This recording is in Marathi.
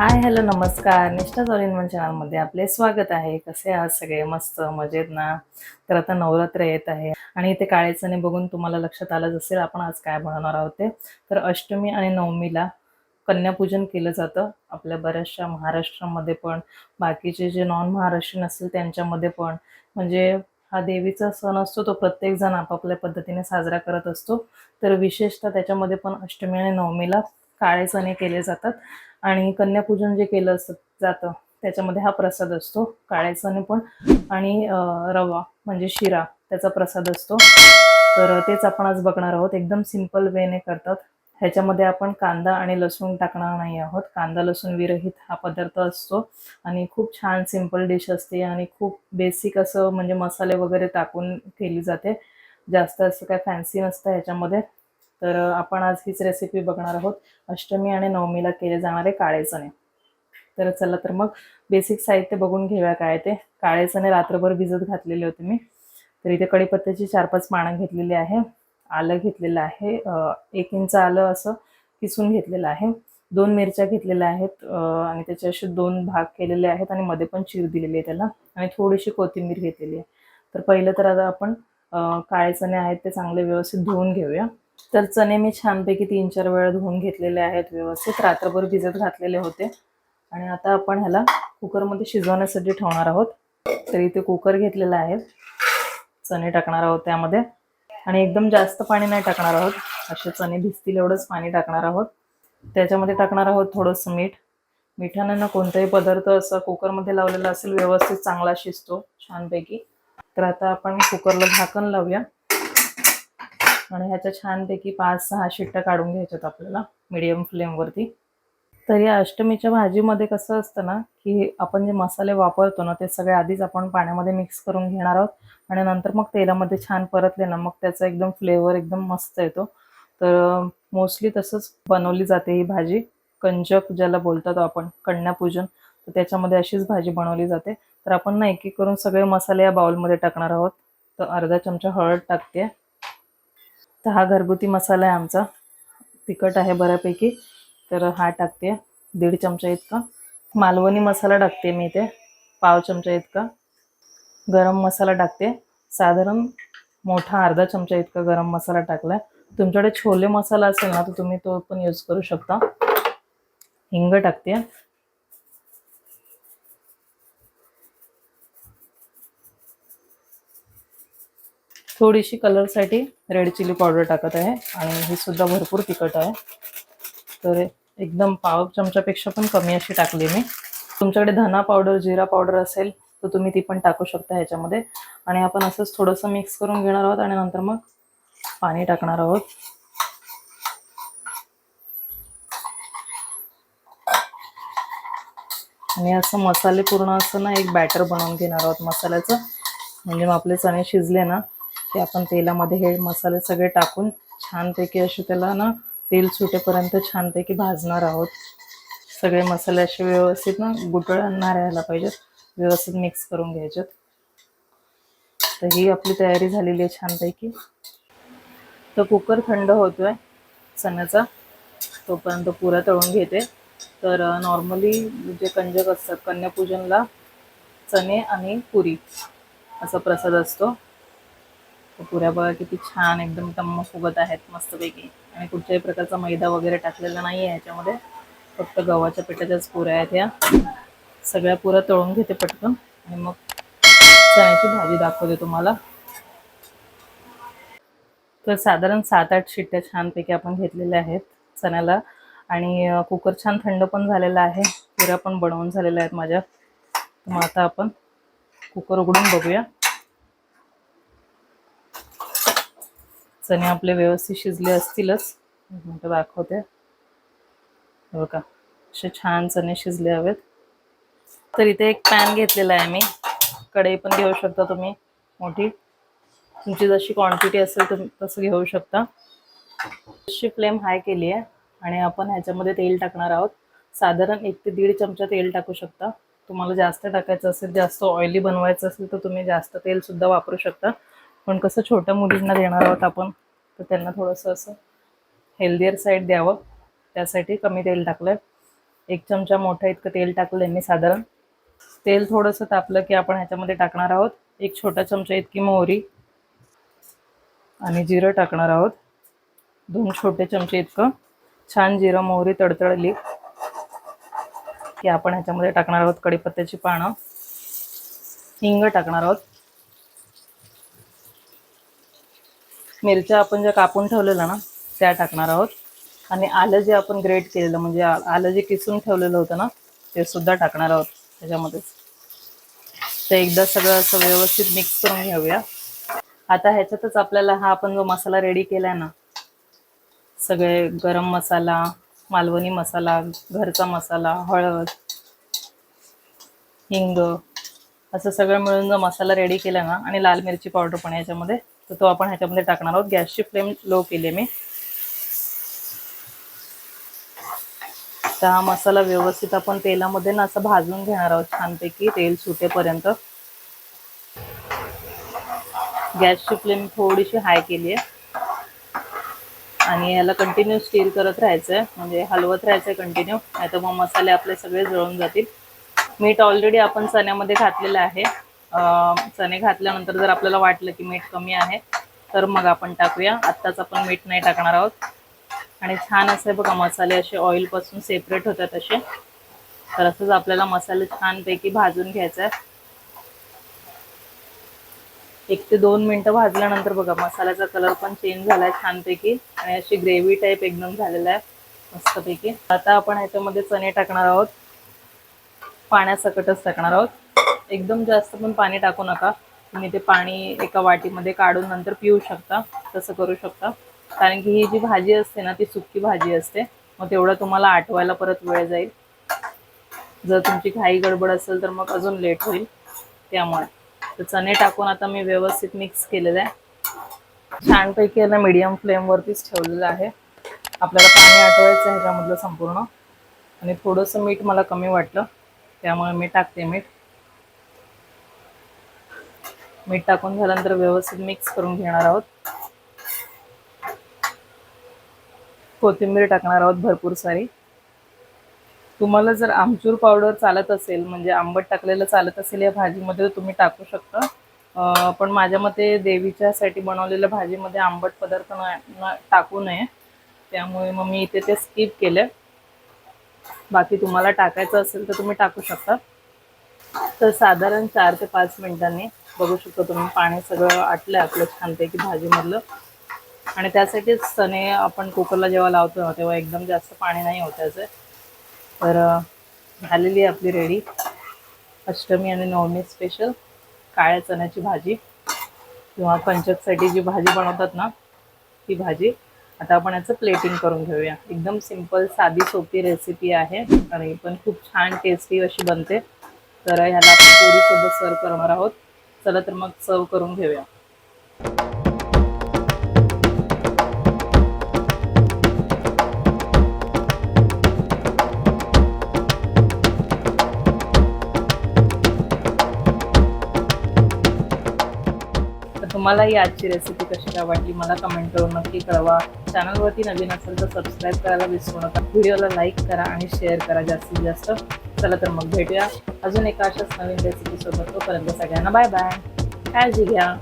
हाय हॅलो नमस्कार. निष्ठा ऑल चॅनलमध्ये आपले स्वागत आहे. कसे आहात सगळे? मस्त मजेत ना? तर आता नवरात्र येत आहे आणि इथे काळे चणे बघून तुम्हाला लक्षात आलंच असेल आपण आज काय बनवणार आहोत ते. तर अष्टमी आणि नवमीला कन्यापूजन केलं जातं आपल्या बऱ्याचशा महाराष्ट्रामध्ये पण. बाकीचे जे नॉन महाराष्ट्रीयन असतील त्यांच्यामध्ये पण. म्हणजे हा देवीचा सण असतो तो प्रत्येकजण आपापल्या पद्धतीने साजरा करत असतो. तर विशेषतः त्याच्यामध्ये पण अष्टमी आणि नवमीला काळे चणे केले जातात. आणि कन्यापूजन जे केलं असतं जातं त्याच्यामध्ये हा प्रसाद असतो काळे चणे पण. आणि रवा म्हणजे शिरा त्याचा प्रसाद असतो. तर तेच आपण आज बघणार आहोत. एकदम सिंपल वेने करतात. ह्याच्यामध्ये आपण कांदा आणि लसूण टाकणार नाही आहोत. कांदा लसूण विरहित हा पदार्थ असतो. आणि खूप छान सिंपल डिश असते आणि खूप बेसिक असं म्हणजे मसाले वगैरे टाकून केली जाते. जास्त असं काय फॅन्सी नसतं ह्याच्यामध्ये. तर आपण आज हीच रेसिपी बघणार आहोत. अष्टमी आणि नवमीला केले जाणारे काळे चणे. तर चला तर मग बेसिक साहित्य बघून घेऊया काय ते. काळे चणे रात्रभर भिजत घातलेले होते मी. तर इथे कढीपत्त्याची चार पाच पानं घेतलेली आहे. आलं घेतलेलं आहे. एक इंच आलं असं किसून घेतलेलं आहे. दोन मिरच्या घेतलेल्या आहेत. आणि त्याचे असे दोन भाग केलेले आहेत आणि मध्ये पण चीर दिलेली आहे त्याला. आणि थोडीशी कोथिंबीर घेतलेली आहे. तर पहिलं तर आता आपण काळे चणे आहेत ते चांगले व्यवस्थित धुवून घेऊया. तर चणे मी छानपैकी तीन चार वेळा धुवून घेतलेले आहेत व्यवस्थित. रात्रभर भिजत घातलेले होते. आणि आता आपण ह्याला कुकरमध्ये शिजवण्यासाठी ठेवणार आहोत. तर इथे कुकर घेतलेला आहे. चणे टाकणार आहोत त्यामध्ये. आणि एकदम जास्त पाणी नाही टाकणार आहोत. असे चणे भिजतील एवढंच पाणी टाकणार आहोत. त्याच्यामध्ये टाकणार आहोत थोडंसं मीठ. मिठानं ना कोणताही पदार्थ असा कुकरमध्ये लावलेला असेल व्यवस्थित चांगला शिजतो छानपैकी. तर आता आपण कुकरला झाकण लावूया. आणि ह्याच्या छानपैकी पाच सहा शिट्ट्या काढून घ्यायच्यात आपल्याला मिडियम फ्लेमवरती तर या अष्टमीच्या भाजीमध्ये कसं असतं ना की आपण जे मसाले वापरतो ना ते सगळे आधीच आपण पाण्यामध्ये मिक्स करून घेणार आहोत. आणि नंतर मग तेलामध्ये छान परतले ना मग त्याचा एकदम फ्लेवर एकदम मस्त येतो. तर मोस्टली तसंच बनवली जाते ही भाजी. कंजक ज्याला बोलतात आपण कन्यापूजन तर त्याच्यामध्ये अशीच भाजी बनवली जाते. तर आपण ना एक एक करून सगळे मसाले या बाउलमध्ये टाकणार आहोत. तर अर्धा चमचा हळद टाकते. तर हा घरगुती मसाला आहे आमचा. तिखट आहे बऱ्यापैकी. तर हा टाकते. दीड चमचा इतका. मालवणी मसाला टाकते मी इथे. पाव चमचा इतका. गरम मसाला टाकते. साधारण मोठा अर्धा चमचा इतका गरम मसाला टाकलाय. तुमच्याकडे छोले मसाला असेल ना तर तुम्ही तो पण यूज करू शकता. हिंग टाकते. थोडीशी कलरसाठी रेड चिली पावडर टाकत आहे आणि ही सुद्धा भरपूर तिखट आहे. तर एकदम पाव चमच्यापेक्षा पण कमी अशी टाकली मी. तुमच्याकडे धना पावडर जिरा पावडर असेल तर तुम्ही ती पण टाकू शकता ह्याच्यामध्ये. आणि आपण असंच थोडंसं मिक्स करून घेणार आहोत आणि नंतर मग पाणी टाकणार आहोत. आणि असं मसाले पूर्ण असं ना एक बॅटर बनवून घेणार आहोत मसाल्याचं. म्हणजे मग आपले चणे शिजले ना ते आपण तेलामध्ये हे मसाले सगळे टाकून छानपैकी असे त्याला ना तेल सुटेपर्यंत छानपैकी भाजणार आहोत. सगळे मसाले असे व्यवस्थित ना गुटळणार राहायला पाहिजेत. व्यवस्थित मिक्स करून घ्यायचे तर ही आपली तयारी झालेली आहे छानपैकी. तर कुकर थंड होतोय चण्याचा. तोपर्यंत पुरा तळून घेते. तर नॉर्मली जे कंजक असतात कन्यापूजनला चणे आणि पुरी असा प्रसाद असतो. तर पुऱ्या बघा किती छान एकदम टम्म फुगत आहेत मस्तपैकी. आणि कुठच्याही प्रकारचा मैदा वगैरे टाकलेला नाही आहे ह्याच्यामध्ये फक्त गव्हाच्या पिठाच्याच पुऱ्या आहेत ह्या सगळ्या पुऱ्या तळून घेते पटकन. आणि मग चण्याची भाजी दाखवते तुम्हाला. तर साधारण सात आठ शिट्ट्या छानपैकी आपण घेतलेल्या आहेत चण्याला. आणि कुकर छान थंड पण झालेला आहे. पुऱ्या पण बनवून झालेल्या आहेत माझ्या. मग आता आपण कुकर उघडून बघूया. चणे आपले व्यवस्थित शिजले असतीलच. एक दाखवते. बघा असे छान चणे शिजले हवेत. तर इथे एक पॅन घेतलेला आहे मी. कढई पण घेऊ शकता तुम्ही मोठी. तुमची जशी क्वांटिटी असेल तुम्ही तसं घेऊ शकता. अशी फ्लेम हाय केली आहे आणि आपण ह्याच्यामध्ये तेल टाकणार आहोत. साधारण एक ते दीड चमचा तेल टाकू शकता. तुम्हाला जास्त टाकायचं असेल जास्त ऑइली बनवायचं असेल तर तुम्ही जास्त तेलसुद्धा वापरू शकता. पण कसं छोट्या मुलींना देणार आहोत आपण तर त्यांना थोडंसं असं हेल्दियर साईड द्यावं. त्यासाठी कमी तेल टाकलं एक चमचा मोठा इतकं तेल टाकलं आहे मी साधारण. तेल थोडंसं तापलं की आपण ह्याच्यामध्ये टाकणार आहोत. एक छोटा चमचा इतकी मोहरी आणि जिरं टाकणार आहोत. दोन छोटे चमचे इतकं. छान जिरं मोहरी तडतडली की आपण ह्याच्यामध्ये टाकणार आहोत. कढीपत्त्याची पानं. हिंग टाकणार आहोत. मिरच्या आपण ज्या कापून ठेवलेल्या ना त्या टाकणार आहोत. आणि आलं जे आपण ग्रेट केलेलं म्हणजे आलं जे किसून ठेवलेलं होतं ना ते सुद्धा टाकणार आहोत त्याच्यामध्येच ते एकदा सगळं असं व्यवस्थित मिक्स करून घेऊया. आता ह्याच्यातच आपल्याला हा आपण जो मसाला रेडी केलाय ना सगळे गरम मसाला मालवणी मसाला घरचा मसाला हळद हिंग असं सगळं मिळून जो मसाला रेडी केला ना आणि लाल मिरची पावडर पण याच्यामध्ये तर तो आपण ह्याच्यामध्ये टाकणार आहोत. गॅसची फ्लेम लो केली आहे मी. तर हा मसाला व्यवस्थित आपण तेलामध्ये ना असं भाजून घेणार आहोत छानपैकी. तेल सुटेपर्यंत. गॅसची फ्लेम थोडीशी हाय केली आहे. आणि ह्याला कंटिन्यू स्टीर करत राहायचं आहे म्हणजे हलवत राहायचं आहे कंटिन्यू नाही तर मग मसाले आपले सगळे जळून जातील. मीठ ऑलरेडी आपण चण्यामध्ये घातलेलं आहे. चणे घातल्यानंतर जर आपल्याला वाटलं की मीठ कमी आहे तर मग आपण टाकूया. आत्ताच आपण मीठ नाही टाकणार आहोत. आणि छान असे बघा मसाले असे ऑइलपासून सेपरेट होतात असे. तर असंच आपल्याला मसाले छानपैकी भाजून घ्यायचा आहे एक ते दोन मिनटं भाजल्यानंतर बघा मसाल्याचा कलर पण चेंज झालाय छानपैकी. आणि अशी ग्रेव्ही टाईप एकदम झालेला आहे मस्तपैकी. आता आपण ह्याच्यामध्ये चणे टाकणार आहोत. पाण्यासकटच टाकणार आहोत. एकदम जास्त पण पाणी टाकू नका. तुम्ही ते पाणी एका वाटीमध्ये काढून नंतर पिऊ शकता. तसं करू शकता. कारण की ही जी भाजी असते ना ती सुकी भाजी असते. मग तेवढं तुम्हाला आठवायला परत वेळ जाईल. जर तुमची घाई गडबड असेल तर मग अजून लेट होईल. त्यामुळे. तर चणे टाकून आता मी व्यवस्थित मिक्स केलेलं आहे. छानपैकी याला मीडियम फ्लेमवरतीच ठेवलेलं आहे. आपल्याला पाणी आठवायचं आहे ह्याच्यामधलं संपूर्ण. आणि थोडंसं मीठ मला कमी वाटलं. त्यामुळे मी टाकते मीठ. मीठ टाकून झाल्यानंतर व्यवस्थित मिक्स करून घेणार आहोत. कोथिंबीर टाकणार आहोत भरपूर सारी. तुम्हाला जर आमचूर पावडर चालत असेल म्हणजे आंबट टाकलेलं चालत असेल या भाजीमध्ये तर तुम्ही टाकू शकता. पण माझ्या मते देवीच्यासाठी बनवलेल्या भाजीमध्ये आंबट पदार्थ न टाकू नये. त्यामुळे मग मी इथे ते स्किप केलं बाकी तुम्हाला टाकायचं असेल तर तुम्ही टाकू शकता. तर साधारण चार ते पाच मिनिटांनी बघू शकता तुम्ही पाणी सगळं आटलं आपलं छानपैकी भाजीमधलं. आणि त्यासाठीच चणे आपण कुकरला जेव्हा लावतो ना, तेव्हा एकदम जास्त पाणी नाही होतायचं तर झालेली आहे आपली रेडी अष्टमी आणि नवमी स्पेशल काळ्या चण्याची भाजी. किंवा पंचकसाठी जी भाजी बनवतात ना ती भाजी. आता आपण याचं प्लेटिंग करून घेऊया. एकदम सिंपल साधी सोपी रेसिपी आहे आणि पण खूप छान टेस्टी अशी बनते. तर ह्याला आपण पोळीसोबत सर्व करणार आहोत. चला तर मग सर्व करून घेऊया. तुम्हाला ही आजची रेसिपी कशी काय वाटली मला कमेंट करून नक्की कळवा. चॅनलवरती नवीन असेल तर सबस्क्राईब करायला विसरू नका. व्हिडिओला लाईक करा आणि शेअर करा जास्तीत जास्त. चला तर मग भेटूया. अजून एका अशाच नवीन रेसिपीसोबत तोपर्यंत सगळ्यांना बाय बाय काळजी घ्या